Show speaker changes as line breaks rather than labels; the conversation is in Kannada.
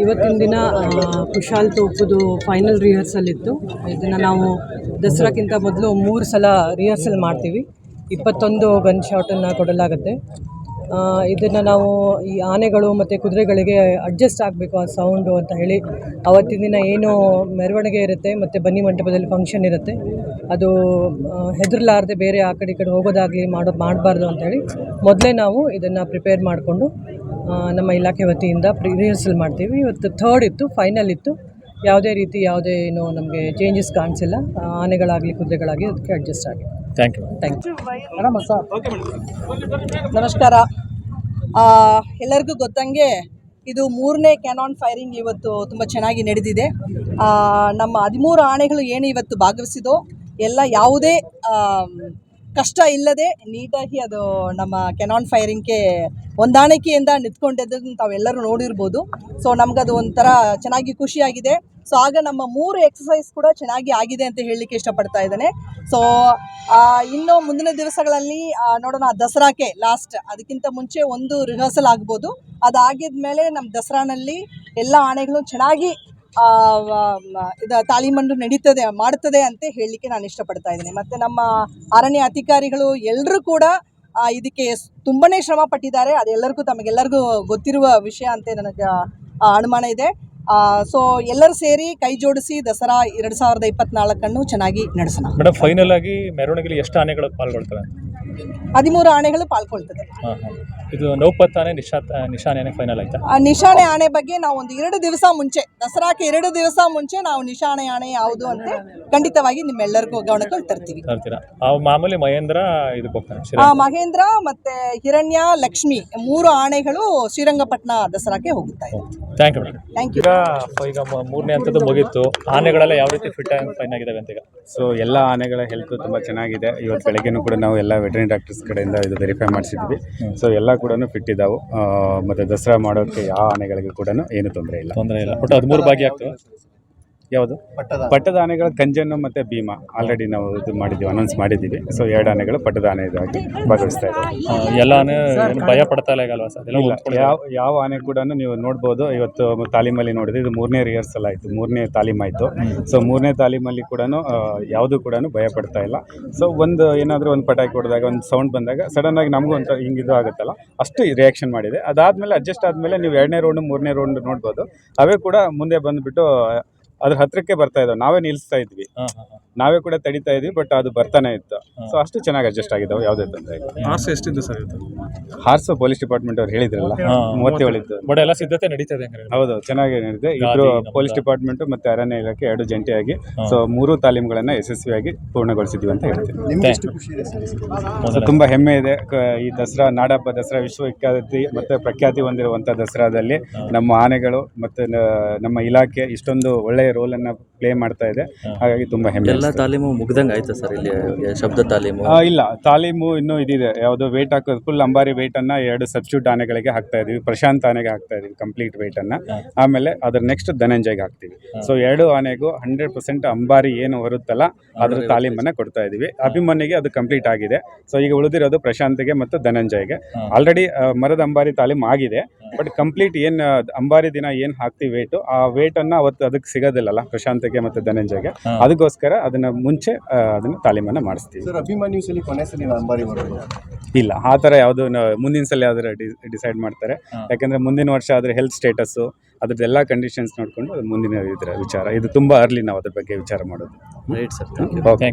ಇವತ್ತಿನ ದಿನ ಕುಶಾಲ್ ತೋಪುದು ಫೈನಲ್ ರಿಹರ್ಸಲ್ ಇತ್ತು. ಇದನ್ನು ನಾವು ದಸರಾಕ್ಕಿಂತ ಮೊದಲು ಮೂರು ಸಲ ರಿಹರ್ಸಲ್ ಮಾಡ್ತೀವಿ. ಇಪ್ಪತ್ತೊಂದು ಗನ್ ಶಾಟನ್ನು ಕೊಡಲಾಗುತ್ತೆ. ಇದನ್ನು ನಾವು ಈ ಆನೆಗಳು ಮತ್ತು ಕುದುರೆಗಳಿಗೆ ಅಡ್ಜಸ್ಟ್ ಆಗಬೇಕು ಆ ಸೌಂಡು ಅಂತ ಹೇಳಿ, ಅವತ್ತಿನ ದಿನ ಏನು ಮೆರವಣಿಗೆ ಇರುತ್ತೆ ಮತ್ತು ಬನ್ನಿ ಮಂಟಪದಲ್ಲಿ ಫಂಕ್ಷನ್ ಇರುತ್ತೆ. ಅದು ಹೆದರ್ಲಾರ್ದೆ ಬೇರೆ ಆ ಕಡೆ ಈ ಕಡೆ ಹೋಗೋದಾಗಲಿ ಮಾಡೋದು ಮಾಡಬಾರ್ದು ಅಂತೇಳಿ ಮೊದಲೇ ನಾವು ಇದನ್ನು ಪ್ರಿಪೇರ್ ಮಾಡಿಕೊಂಡು ನಮ್ಮ ಇಲಾಖೆ ವತಿಯಿಂದ ಪ್ರಿ ರಿಹರ್ಸಲ್ ಮಾಡ್ತೀವಿ. ಇವತ್ತು ಥರ್ಡ್ ಇತ್ತು ಫೈನಲ್ ಇತ್ತು. ಯಾವುದೇ ರೀತಿ ಯಾವುದೇ ಏನು ನಮಗೆ ಚೇಂಜಸ್ ಕಾಣಿಸಿಲ್ಲ. ಆನೆಗಳಾಗಲಿ ಕುದುರೆಗಳಾಗಲಿ ಅದಕ್ಕೆ ಅಡ್ಜಸ್ಟ್ ಆಗಿ.
ಥ್ಯಾಂಕ್ ಯು
ಥ್ಯಾಂಕ್ ಯು
ನಮಸ್ಕಾರ. ಆ, ಎಲ್ಲರಿಗೂ ಗೊತ್ತಂಗೆ ಇದು ಮೂರನೇ ಕ್ಯಾನಾನ್ ಫೈರಿಂಗ್ ಇವತ್ತು ತುಂಬ ಚೆನ್ನಾಗಿ ನಡೆದಿದೆ. ಆ, ನಮ್ಮ ಹದಿಮೂರು ಆನೆಗಳು ಏನು ಇವತ್ತು ಭಾಗವಹಿಸಿದೋ ಎಲ್ಲ ಯಾವುದೇ ಕಷ್ಟ ಇಲ್ಲದೆ ನೀಟಾಗಿ ಅದು ನಮ್ಮ ಕೆನಾನ್ ಫೈರಿಂಗ್ಗೆ ಹೊಂದಾಣಿಕೆಯಿಂದ ನಿಂತ್ಕೊಂಡಿದ್ದನ್ನು ತಾವೆಲ್ಲರೂ ನೋಡಿರ್ಬೋದು. ಸೊ ಅದು ಒಂಥರ ಚೆನ್ನಾಗಿ ಖುಷಿಯಾಗಿದೆ. ಸೊ ಆಗ ನಮ್ಮ ಮೂರು ಎಕ್ಸಸೈಸ್ ಕೂಡ ಚೆನ್ನಾಗಿ ಆಗಿದೆ ಅಂತ ಹೇಳಲಿಕ್ಕೆ ಇಷ್ಟಪಡ್ತಾ ಇದ್ದೇನೆ. ಸೊ ಇನ್ನು ಮುಂದಿನ ದಿವಸಗಳಲ್ಲಿ ನೋಡೋಣ ದಸರಾಕ್ಕೆ ಲಾಸ್ಟ್ ಅದಕ್ಕಿಂತ ಮುಂಚೆ ಒಂದು ರಿಹರ್ಸಲ್ ಆಗ್ಬೋದು. ಅದಾಗಿದ್ಮೇಲೆ ನಮ್ಮ ದಸರಾನಲ್ಲಿ ಎಲ್ಲ ಆನೆಗಳು ಚೆನ್ನಾಗಿ ಇದು ತಾಲೀಮನ್ನು ನಡೀತದೆ, ಮಾಡ್ತದೆ ಅಂತ ಹೇಳಲಿಕ್ಕೆ ನಾನು ಇಷ್ಟಪಡ್ತಾ ಇದ್ದೀನಿ. ಮತ್ತು ನಮ್ಮ ಅರಣ್ಯ ಅಧಿಕಾರಿಗಳು ಎಲ್ಲರೂ ಕೂಡ ಇದಕ್ಕೆ ತುಂಬಾ ಶ್ರಮ ಪಟ್ಟಿದ್ದಾರೆ. ಅದೆಲ್ಲರಿಗೂ ತಮಗೆಲ್ಲರಿಗೂ ಗೊತ್ತಿರುವ ವಿಷಯ ಅಂತ ನನಗೆ ಅನುಮಾನ ಇದೆ. ಸೊ ಎಲ್ಲರೂ ಸೇರಿ ಕೈ ಜೋಡಿಸಿ ದಸರಾ ಎರಡು ಸಾವಿರದ ಇಪ್ಪತ್ನಾಲ್ಕನ್ನು ಚೆನ್ನಾಗಿ ನಡೆಸೋಣ.
ಮೇಡಮ್ ಫೈನಲ್ ಆಗಿ ಮೆರವಣಿಗೆಲಿ ಎಷ್ಟು ಆನೆಗಳು ಪಾಲ್ಗೊಳ್ತವೆ?
ಹದಿಮೂರು ಆನೆಗಳು ಪಾಲ್ಗೊಳ್ತದೆ.
ಇದು ನೌಪತ್ ಆನೆ ನಿಶಾ ನಿಶಾನೆ ಫೈನಲ್ ಆಯ್ತಾ?
ಆ ನಿಶಾನೆ ಆಣೆ ಬಗ್ಗೆ ನಾವು ಒಂದು ಎರಡು ದಿವಸ ಮುಂಚೆ ದಸರಾಕ್ಕೆ ಎರಡು ದಿವಸ ಮುಂಚೆ ನಾವು ನಿಶಾನೆ ಆಣೆ ಯಾವುದು ಅಂತ ಖಂಡಿತವಾಗಿ ನಿಮ್ಮೆಲ್ಲರಿಗೂ ಗಮನಕ್ಕೆ ತರ್ತೀವಿ.
ತರ್ತೀರಾ? ಆ ಮಾಮೂಲಿ ಮಹೇಂದ್ರ ಇದಕ್ಕೆ ಹೋಗ್ತಾನೆ
ಆ,
ಶ್ರೀರಂಗ
ಮಹೇಂದ್ರ ಮತ್ತೆ ಹಿರಣ್ಯ ಲಕ್ಷ್ಮಿ ಮೂರು ಆನೆಗಳು ಶ್ರೀರಂಗಪಟ್ಟಣ ದಸರಾಕ್ಕೆ ಹೋಗುತ್ತಾ ಇದೆ
thank you madam
thank you
ಈಗ ಈಗ ಮೂರನೇ ಹಂತದ್ದು ಮುಗೀತು. ಆನೆಗಳೆಲ್ಲ ಯಾವ ರೀತಿ ಫಿಟ್ ಫೈನ್ ಆಗಿದಾವೆ ಅಂತ ಈಗ?
ಸೊ ಎಲ್ಲ ಆನೆಗಳ ಹೆಲ್ತ್ ತುಂಬ ಚೆನ್ನಾಗಿದೆ. ಇವತ್ತು ಬೆಳಗ್ಗೆನೂ ಕೂಡ ನಾವು ಎಲ್ಲ ವೆಟರ್ನರಿ ಡಾಕ್ಟರ್ಸ್ ಕಡೆಯಿಂದ ಇದು ವೆರಿಫೈ ಮಾಡಿಸಿದ್ವಿ. ಸೊ ಎಲ್ಲ ಕೂಡ ಫಿಟ್ ಇದ್ದಾವೆ ಮತ್ತು ದಸರಾ ಮಾಡೋಕ್ಕೆ ಯಾವ ಆನೆಗಳಿಗೂ ಕೂಡ ಏನು ತೊಂದರೆ ಇಲ್ಲ.
ತೊಂದರೆ ಇಲ್ಲ. ಬಟ್ ಹದಿಮೂರು ಭಾಗಿ ಆಗ್ತವೆ.
ಯಾವುದು? ಪಟ್ಟದ ಆನೆಗಳ ಕಂಜನ್ನು ಮತ್ತು ಭೀಮಾ. ಆಲ್ರೆಡಿ ನಾವು ಇದು ಮಾಡಿದ್ದೀವಿ ಅನೌನ್ಸ್ ಮಾಡಿದ್ದೀವಿ. ಸೊ ಎರಡು ಆನೆಗಳು ಪಟ್ಟದ ಆನೆ ಇದಾಗಿ ಭಾಗವಹಿಸ್ತಾ
ಇದ್ದಾರೆ ಎಲ್ಲ ಆನೆ ಭಯ ಪಡ್ತಾ ಇಲ್ಲ ಈಗಲ್ವಾ ಸರ್?
ಇಲ್ಲ ಯಾವ ಯಾವ ಆನೆ ಕೂಡ ನೀವು ನೋಡ್ಬೋದು. ಇವತ್ತು ತಾಲೀಮಲ್ಲಿ ನೋಡಿದ್ರೆ ಇದು ಮೂರನೇ ರಿಹರ್ಸಲ್ ಆಯಿತು. ಮೂರನೇ ತಾಲೀಮಾಯಿತು ಸೊ ಮೂರನೇ ತಾಲೀಮಲ್ಲಿ ಕೂಡ ಯಾವುದು ಕೂಡ ಭಯ ಪಡ್ತಾ ಇಲ್ಲ. ಸೊ ಒಂದು ಏನಾದರೂ ಒಂದು ಪಟಾಕಿ ಹೊಡೆದಾಗ ಒಂದು ಸೌಂಡ್ ಬಂದಾಗ ಸಡನ್ ಆಗಿ ನಮಗೂ ಒಂದು ಹಿಂಗೆ ಇದು ಆಗುತ್ತಲ್ಲ. ಅಷ್ಟು ರಿಯಾಕ್ಷನ್ ಮಾಡಿದೆ. ಅದಾದಮೇಲೆ ಅಡ್ಜಸ್ಟ್ ಆದಮೇಲೆ ನೀವು ಎರಡನೇ ರೌಂಡ್ ಮೂರನೇ ರೌಂಡ್ ನೋಡ್ಬೋದು. ಅವೇ ಕೂಡ ಮುಂದೆ ಬಂದುಬಿಟ್ಟು ಅದ್ರ ಹತ್ರಕ್ಕೆ ಬರ್ತಾ ಇದ್ದಾವೆ. ನಾವೇ ನಿಲ್ಲಿಸ್ತಾ ಇದ್ವಿ.
ಹಾಂ ಹಾಂ ಹಾಂ.
ನಾವೇ ಕೂಡ ತಡಿತಾ ಇದ್ವಿ ಬಟ್ ಅದು ಬರ್ತಾನೆ ಇತ್ತು. ಸೊ ಅಷ್ಟು ಚೆನ್ನಾಗಿ ಅಡ್ಜಸ್ಟ್ ಆಗಿದ್ದಾವೆ ಯಾವುದೇ ತೊಂದರೆ
horse ಎಷ್ಟಿದ್ದು sir horse
horse police department ಅವ್ರು ಹೇಳಿದ್ರಲ್ಲ
ಮೂವತ್ತೇಳು
ಇತ್ತು
ಬಟ್ ಎಲ್ಲ ಸಿದ್ಧತೆ ನಡೀತದೆ
ಹೌದು ಚೆನ್ನಾಗಿ ನಡೆದಿದೆ
ಇಬ್ಬರು
ಪೊಲೀಸ್ ಡಿಪಾರ್ಟ್ಮೆಂಟ್ ಮತ್ತೆ ಅರಣ್ಯ ಇಲಾಖೆ ಎರಡು ಜಂಟಿಯಾಗಿ. ಸೊ ಮೂರು ತಾಲೀಮುಗಳನ್ನ ಯಶಸ್ವಿಯಾಗಿ ಪೂರ್ಣಗೊಳಿಸಿದ್ವಿ ಅಂತ ಹೇಳ್ತೀನಿ ತುಂಬಾ ಹೆಮ್ಮೆ ಇದೆ. ಕ- ಈ ದಸರಾ ನಾಡಹಬ್ಬ ದಸರಾ ವಿಶ್ವವಿಖ್ಯಾತಿ ಮತ್ತೆ ಪ್ರಖ್ಯಾತಿ ಹೊಂದಿರುವಂತ ದಸರಾದಲ್ಲಿ ನಮ್ಮ ಆನೆಗಳು ಮತ್ತೆ ನಮ್ಮ ಇಲಾಖೆ ಇಷ್ಟೊಂದು ಒಳ್ಳೆಯ ರೋಲ್ ಅನ್ನ ಪ್ಲೇ ಮಾಡ್ತಾ ಇದೆ. ಹಾಗಾಗಿ ತುಂಬಾ ಹೆಮ್ಮೆ
ಎಲ್ಲ. ತಾಲೀಮು ಮುಗ್ದಂಗೆ ಆಯ್ತು ಸರ್ ಇಲ್ಲಿ ಶಬ್ದ ತಾಲೀಮು?
ಆ, ಇಲ್ಲ ತಾಲೀಮು ಇನ್ನೂ ಇದಿದೆ. ಯಾವುದು ವೇಟ್ ಹಾಕೋದು ಫುಲ್ ಅಂಬಾರಿ ವೇಟ್ ಅನ್ನ ಎರಡು ಸಬ್ಸ್ಟ್ಯೂಟ್ ಆನೆಗಳಿಗೆ ಹಾಕ್ತಾ ಇದೀವಿ. ಪ್ರಶಾಂತ್ ಆನೆಗೆ ಹಾಕ್ತಾ ಇದೀವಿ ಕಂಪ್ಲೀಟ್ ವೇಟ್ ಅನ್ನ. ಆಮೇಲೆ ಅದ್ರ ನೆಕ್ಸ್ಟ್ ಧನಂಜಯ್ಗೆ ಹಾಕ್ತೀವಿ. ಸೊ ಎರಡು ಆನೆಗೂ ಹಂಡ್ರೆಡ್ ಪರ್ಸೆಂಟ್ ಅಂಬಾರಿ ಏನು ಬರುತ್ತಲ್ಲ ಅದ್ರ ತಾಲೀಮನ್ನ ಕೊಡ್ತಾ ಇದೀವಿ. ಅಭಿಮನ್ಯಿಗೆ ಅದು ಕಂಪ್ಲೀಟ್ ಆಗಿದೆ. ಸೊ ಈಗ ಉಳಿದಿರೋದು ಪ್ರಶಾಂತ್ಗೆ ಮತ್ತು ಧನಂಜಯ್ಗೆ. ಆಲ್ರೆಡಿ ಮರದ ಅಂಬಾರಿ ತಾಲೀಮ್ ಆಗಿದೆ. ಬಟ್ ಕಂಪ್ಲೀಟ್ ಏನು ಅಂಬಾರಿ ದಿನ ಏನು ಹಾಕ್ತೀವಿ ವೇಟು ಆ ವೇಟ್ ಅನ್ನ ಅವತ್ತು ಅದಕ್ಕೆ ಸಿಗೋದಿಲ್ಲಲ್ಲ ಪ್ರಶಾಂತಗೆ ಮತ್ತು ಧನಂಜಯಗೆ. ಅದಕ್ಕೋಸ್ಕರ ಅದನ್ನ ಮುಂಚೆ ಅದನ್ನು ತಾಲೀಮನ್ನ ಮಾಡಿಸ್ತೀವಿ.
ಸರ್ ಅಭಿಮನ್ಯು ಸಲಿ ಕೊನೆ ಸಲ ಅಂಬಾರಿ ಬರೋದು
ಇಲ್ಲ ಆ ಥರ ಯಾವುದು ಮುಂದಿನ ಸಲ ಯಾವ್ದಾರ ಡಿಸೈಡ್ ಮಾಡ್ತಾರೆ. ಯಾಕಂದ್ರೆ ಮುಂದಿನ ವರ್ಷ ಆದರೆ ಹೆಲ್ತ್ ಸ್ಟೇಟಸ್ಸು ಅದ್ರದ್ದೆಲ್ಲ ಕಂಡೀಷನ್ಸ್ ನೋಡಿಕೊಂಡು ಅದು ಮುಂದಿನ ಇದರ ವಿಚಾರ. ಇದು ತುಂಬ ಅರ್ಲಿ ನಾವು ಅದ್ರ ಬಗ್ಗೆ ವಿಚಾರ ಮಾಡೋದು.
Right sir thank you
okay